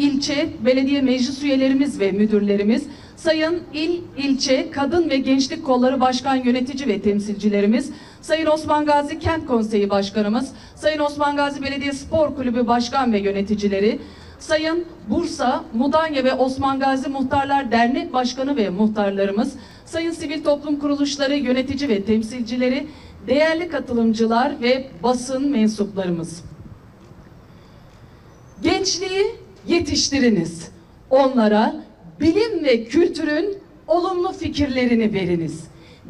ilçe belediye meclis üyelerimiz ve müdürlerimiz, sayın il, ilçe, kadın ve gençlik kolları başkan yönetici ve temsilcilerimiz, sayın Osman Gazi Kent Konseyi Başkanımız, sayın Osman Gazi Belediye Spor Kulübü Başkan ve yöneticileri, Sayın Bursa, Mudanya ve Osman Gazi Muhtarlar Dernek Başkanı ve muhtarlarımız, Sayın Sivil Toplum Kuruluşları yönetici ve temsilcileri, değerli katılımcılar ve basın mensuplarımız. Gençliği yetiştiriniz. Onlara bilim ve kültürün olumlu fikirlerini veriniz.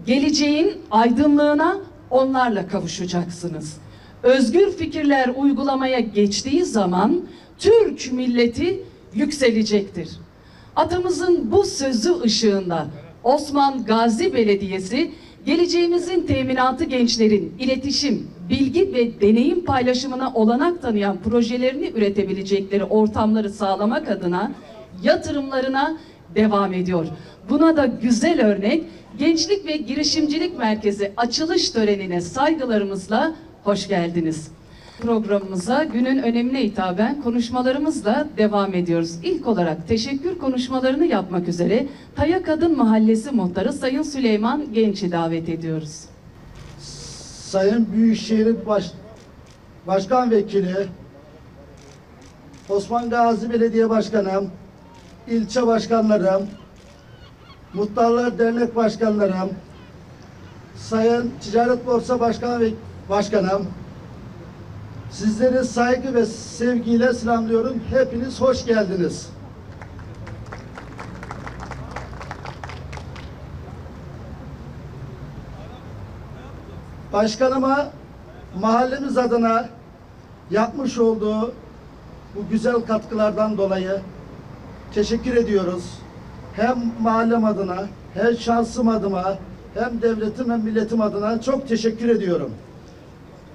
Geleceğin aydınlığına onlarla kavuşacaksınız. Özgür fikirler uygulamaya geçtiği zaman Türk milleti yükselecektir. Atamızın bu sözü ışığında Osman Gazi Belediyesi geleceğimizin teminatı gençlerin iletişim, bilgi ve deneyim paylaşımına olanak tanıyan projelerini üretebilecekleri ortamları sağlamak adına yatırımlarına devam ediyor. Buna da güzel örnek Gençlik ve Girişimcilik Merkezi açılış törenine saygılarımızla hoş geldiniz. Programımıza günün önemine hitaben konuşmalarımızla devam ediyoruz. İlk olarak teşekkür konuşmalarını yapmak üzere Taya Kadın Mahallesi Muhtarı Sayın Süleyman Genç'i davet ediyoruz. Sayın Büyükşehir Baş, Başkan Vekili, Osman Gazi Belediye Başkanım, ilçe başkanlarım, Muhtarlar Dernek Başkanlarım, Sayın Ticaret Borsa Başkan Başkanım, sizleri saygı ve sevgiyle selamlıyorum. Hepiniz hoş geldiniz. Başkanıma mahallemiz adına yapmış olduğu bu güzel katkılardan dolayı teşekkür ediyoruz. Hem mahallem adına, hem şansım adıma, hem devletim hem milletim adına çok teşekkür ediyorum.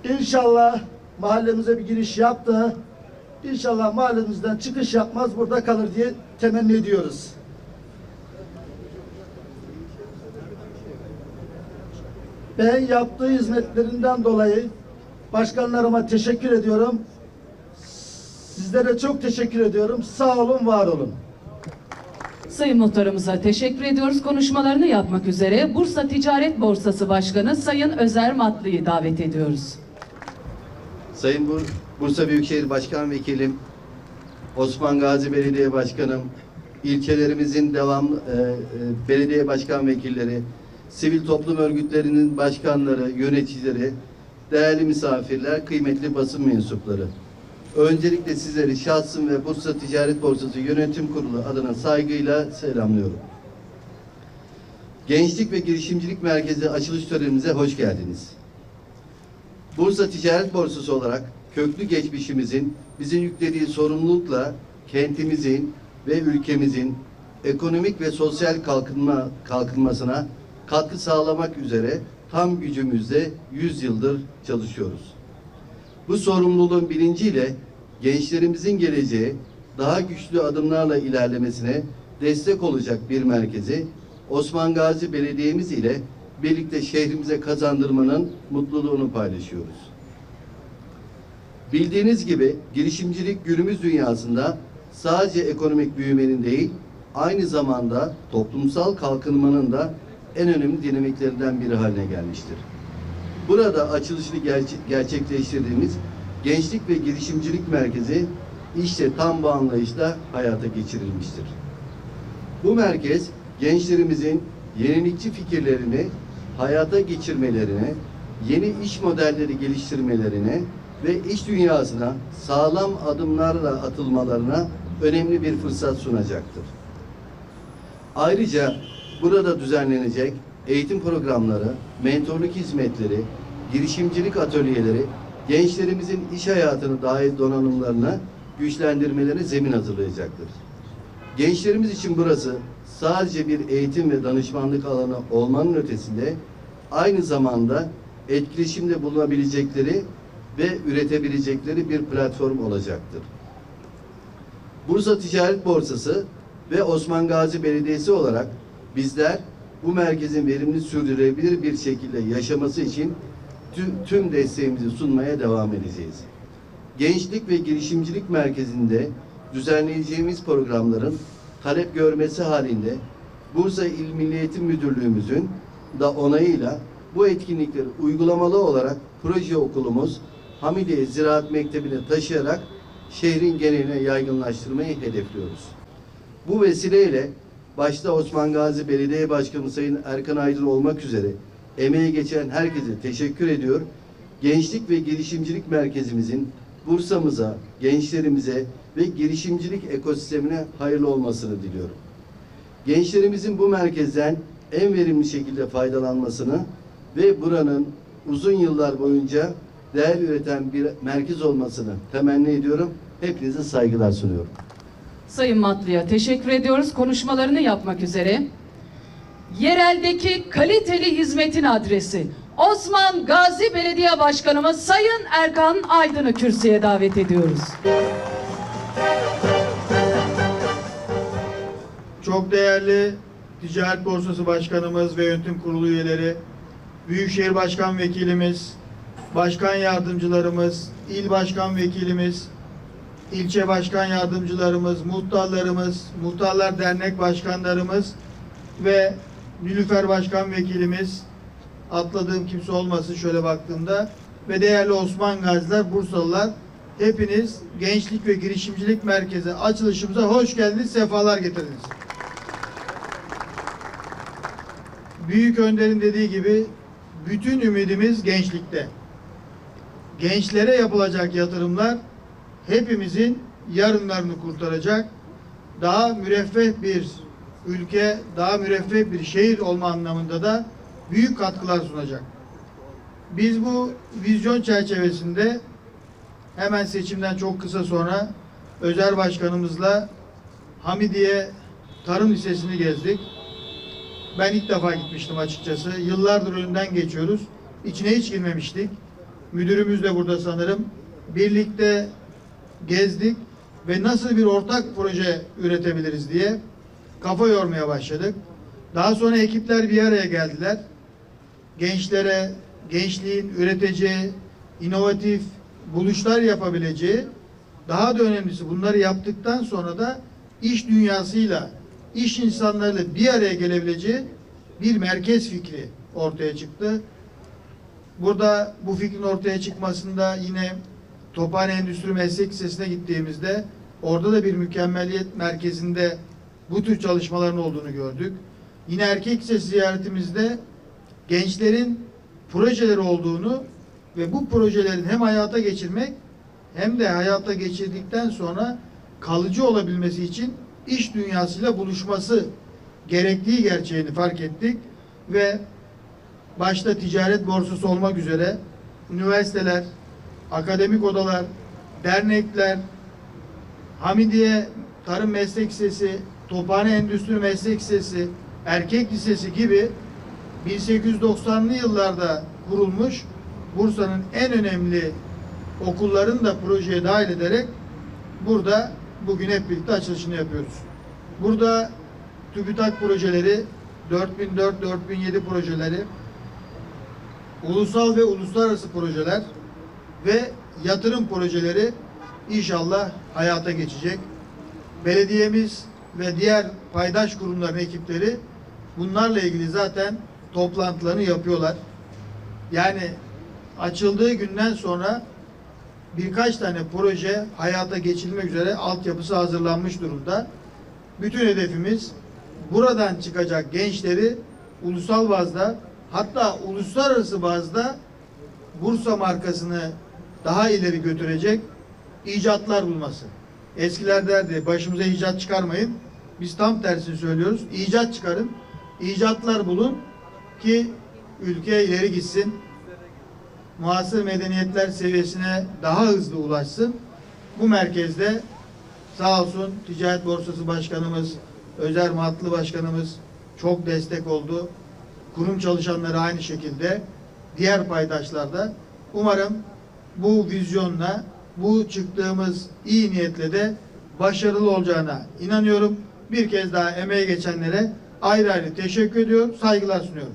İnşallah mahallemize bir giriş yaptı. İnşallah mahallemizden çıkış yapmaz burada kalır diye temenni ediyoruz. Ben yaptığı hizmetlerinden dolayı başkanlarıma teşekkür ediyorum. Sizlere çok teşekkür ediyorum. Sağ olun, var olun. Sayın Muhtarımıza teşekkür ediyoruz. Konuşmalarını yapmak üzere Bursa Ticaret Borsası Başkanı Sayın Özer Matlı'yı davet ediyoruz. Sayın Bur Bursa Büyükşehir Başkan Vekilim, Osman Gazi Belediye Başkanım, ilçelerimizin devamlı e, e, belediye başkan vekilleri, sivil toplum örgütlerinin başkanları, yöneticileri, değerli misafirler, kıymetli basın mensupları. Öncelikle sizleri şahsım ve Bursa Ticaret Borsası Yönetim Kurulu adına saygıyla selamlıyorum. Gençlik ve Girişimcilik Merkezi açılış törenimize hoş geldiniz. Bursa Ticaret Borsası olarak köklü geçmişimizin bize yüklediği sorumlulukla kentimizin ve ülkemizin ekonomik ve sosyal kalkınma kalkınmasına katkı sağlamak üzere tam gücümüzle 100 yıldır çalışıyoruz. Bu sorumluluğun bilinciyle gençlerimizin geleceği daha güçlü adımlarla ilerlemesine destek olacak bir merkezi Osman Gazi Belediye'miz ile birlikte şehrimize kazandırmanın mutluluğunu paylaşıyoruz. Bildiğiniz gibi girişimcilik günümüz dünyasında sadece ekonomik büyümenin değil, aynı zamanda toplumsal kalkınmanın da en önemli dinamiklerinden biri haline gelmiştir. Burada açılışını gerçe- gerçekleştirdiğimiz Gençlik ve Girişimcilik Merkezi işte tam bu anlayışla hayata geçirilmiştir. Bu merkez gençlerimizin yenilikçi fikirlerini hayata geçirmelerine, yeni iş modelleri geliştirmelerine ve iş dünyasına sağlam adımlarla atılmalarına önemli bir fırsat sunacaktır. Ayrıca burada düzenlenecek eğitim programları, mentorluk hizmetleri, girişimcilik atölyeleri gençlerimizin iş hayatını dair donanımlarına güçlendirmelerine zemin hazırlayacaktır. Gençlerimiz için burası sadece bir eğitim ve danışmanlık alanı olmanın ötesinde aynı zamanda etkileşimde bulunabilecekleri ve üretebilecekleri bir platform olacaktır. Bursa Ticaret Borsası ve Osman Gazi Belediyesi olarak bizler bu merkezin verimli sürdürülebilir bir şekilde yaşaması için tüm, desteğimizi sunmaya devam edeceğiz. Gençlik ve Girişimcilik Merkezi'nde düzenleyeceğimiz programların talep görmesi halinde Bursa İl Milli Eğitim Müdürlüğümüzün da onayıyla bu etkinlikleri uygulamalı olarak proje okulumuz Hamidiye Ziraat Mektebi'ne taşıyarak şehrin geneline yaygınlaştırmayı hedefliyoruz. Bu vesileyle başta Osman Gazi Belediye Başkanı Sayın Erkan Aydın olmak üzere emeği geçen herkese teşekkür ediyor. Gençlik ve Girişimcilik Merkezimizin Bursa'mıza, gençlerimize ve girişimcilik ekosistemine hayırlı olmasını diliyorum. Gençlerimizin bu merkezden en verimli şekilde faydalanmasını ve buranın uzun yıllar boyunca değer üreten bir merkez olmasını temenni ediyorum. Hepinize saygılar sunuyorum. Sayın Matlı'ya teşekkür ediyoruz konuşmalarını yapmak üzere. Yereldeki kaliteli hizmetin adresi Osman Gazi Belediye Başkanımız Sayın Erkan Aydın'ı kürsüye davet ediyoruz. Çok değerli Ticaret Borsası Başkanımız ve Yönetim Kurulu üyeleri, Büyükşehir Başkan Vekilimiz, Başkan Yardımcılarımız, İl Başkan Vekilimiz, ilçe başkan yardımcılarımız, muhtarlarımız, Muhtarlar Dernek Başkanlarımız ve Nilüfer Başkan Vekilimiz, atladığım kimse olmasın şöyle baktığımda ve değerli Osman Gaziler, Bursalılar, hepiniz Gençlik ve Girişimcilik Merkezi açılışımıza hoş geldiniz, sefalar getirdiniz. Büyük Önder'in dediği gibi bütün ümidimiz gençlikte. Gençlere yapılacak yatırımlar hepimizin yarınlarını kurtaracak. Daha müreffeh bir ülke, daha müreffeh bir şehir olma anlamında da büyük katkılar sunacak. Biz bu vizyon çerçevesinde hemen seçimden çok kısa sonra Özer Başkanımızla Hamidiye Tarım Lisesi'ni gezdik. Ben ilk defa gitmiştim açıkçası. Yıllardır önünden geçiyoruz. İçine hiç girmemiştik. Müdürümüz de burada sanırım. Birlikte gezdik ve nasıl bir ortak proje üretebiliriz diye kafa yormaya başladık. Daha sonra ekipler bir araya geldiler. Gençlere, gençliğin üreteceği, inovatif buluşlar yapabileceği, daha da önemlisi bunları yaptıktan sonra da iş dünyasıyla, iş insanlarıyla bir araya gelebileceği bir merkez fikri ortaya çıktı. Burada bu fikrin ortaya çıkmasında yine Tophane Endüstri Meslek Lisesi'ne gittiğimizde orada da bir mükemmeliyet merkezinde bu tür çalışmaların olduğunu gördük. Yine erkek lisesi ziyaretimizde gençlerin projeleri olduğunu ve bu projelerin hem hayata geçirmek hem de hayata geçirdikten sonra kalıcı olabilmesi için iş dünyasıyla buluşması gerektiği gerçeğini fark ettik ve başta ticaret borsası olmak üzere üniversiteler, akademik odalar, dernekler, Hamidiye Tarım Meslek Lisesi, Tophane Endüstri Meslek Lisesi, Erkek Lisesi gibi 1890'lı yıllarda kurulmuş Bursa'nın en önemli okulların da projeye dahil ederek burada bugün hep birlikte açılışını yapıyoruz. Burada TÜBİTAK projeleri, 4004-4007 projeleri, ulusal ve uluslararası projeler ve yatırım projeleri inşallah hayata geçecek. Belediyemiz ve diğer paydaş kurumların ekipleri bunlarla ilgili zaten toplantılarını yapıyorlar. Yani açıldığı günden sonra birkaç tane proje hayata geçilmek üzere altyapısı hazırlanmış durumda. Bütün hedefimiz buradan çıkacak gençleri ulusal bazda hatta uluslararası bazda Bursa markasını daha ileri götürecek icatlar bulması. Eskiler derdi başımıza icat çıkarmayın. Biz tam tersini söylüyoruz. İcat çıkarın. icatlar bulun ki ülke ileri gitsin. Muasır medeniyetler seviyesine daha hızlı ulaşsın. Bu merkezde sağ olsun Ticaret Borsası Başkanımız, Özer Matlı Başkanımız çok destek oldu. Kurum çalışanları aynı şekilde, diğer paydaşlar da umarım bu vizyonla, bu çıktığımız iyi niyetle de başarılı olacağına inanıyorum. Bir kez daha emeğe geçenlere ayrı ayrı teşekkür ediyorum, saygılar sunuyorum.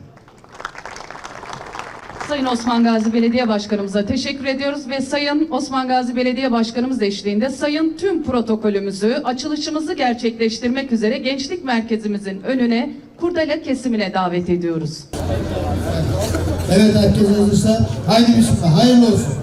Sayın Osman Gazi Belediye Başkanımıza teşekkür ediyoruz ve Sayın Osman Gazi Belediye Başkanımız eşliğinde Sayın tüm protokolümüzü, açılışımızı gerçekleştirmek üzere Gençlik Merkezimizin önüne kurdele kesimine davet ediyoruz. Evet herkes hazırsa haydi bismillah hayırlı olsun.